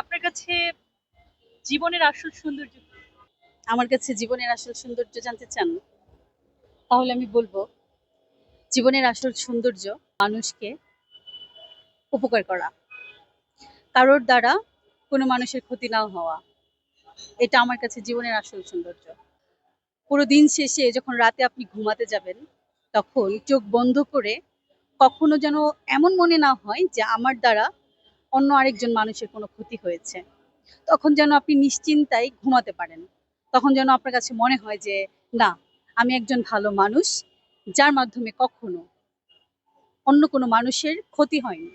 আপনার কাছে জীবনের আসল সৌন্দর্য আমার কাছে জীবনের আসল সৌন্দর্য জানতে চান, তাহলে আমি বলব, জীবনের আসল সৌন্দর্য মানুষকে উপকার করা। কারোর দ্বারা কোনো মানুষের ক্ষতি না হওয়া। এটা আমার কাছে জীবনের আসল সৌন্দর্য। পুরো দিন শেষে যখন রাতে আপনি ঘুমাতে যাবেন, তখন চোখ বন্ধ করে কখনো যেন এমন মনে না হয় যে আমার দ্বারা অন্য আরেকজন মানুষের কোনো ক্ষতি হয়েছে, তখন যেন আপনি নিশ্চিন্তায় ঘুমাতে পারেন। তখন যেন আপনার কাছে মনে হয় যে, না, আমি একজন ভালো মানুষ, যার মাধ্যমে কখনো অন্য কোনো মানুষের ক্ষতি হয়নি।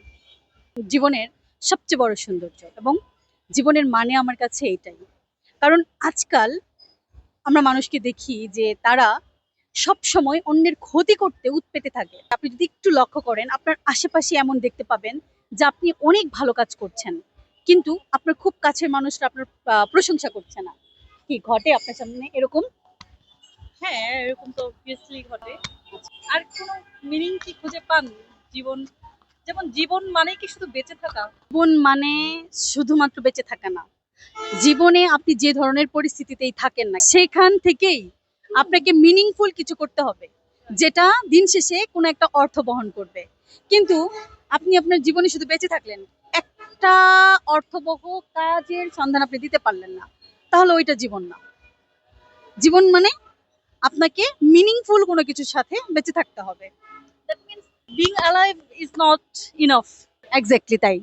জীবনের সবচেয়ে বড় সৌন্দর্য এবং জীবনের মানে আমার কাছে এইটাই কারণ আজকাল আমরা মানুষকে দেখি যে তারা সব সময় অন্যের ক্ষতি করতে উৎপেতে থাকে। আপনি যদি একটু লক্ষ্য করেন আপনার আশেপাশে এমন দেখতে পাবেন যে আপনি অনেক ভালো কাজ করছেন। কিন্তু আপনার খুব কাছের মানুষরা আপনার প্রশংসা করছে না। কি ঘটে আপনার সামনে এরকম? হ্যাঁ এরকম তো অবভিয়াসলি ঘটে। আর কোনো মিনিং কি খুঁজে পান জীবন? যেমন জীবন মানে কি শুধু বেঁচে থাকা? জীবন মানে শুধুমাত্র বেঁচে থাকা না। জীবনে আপনি যে ধরনের পরিস্থিতিতেই থাকেন না সেখান থেকেই আপনাকে মিনিংফুল কিছু করতে হবে, যেটা দিন শেষে কোনো একটা অর্থ বহন করবে। কিন্তু আপনি আপনার জীবনে শুধু বেঁচে থাকলেন, একটা অর্থবহ কাজের সন্ধান আপনি দিতে পারলেন না। তাহলে ওইটা জীবন না। জীবন মানে আপনাকে মিনিংফুল কোনো কিছুর সাথে বেঁচে থাকতে হবে। That means being alive is not enough exactly তাই।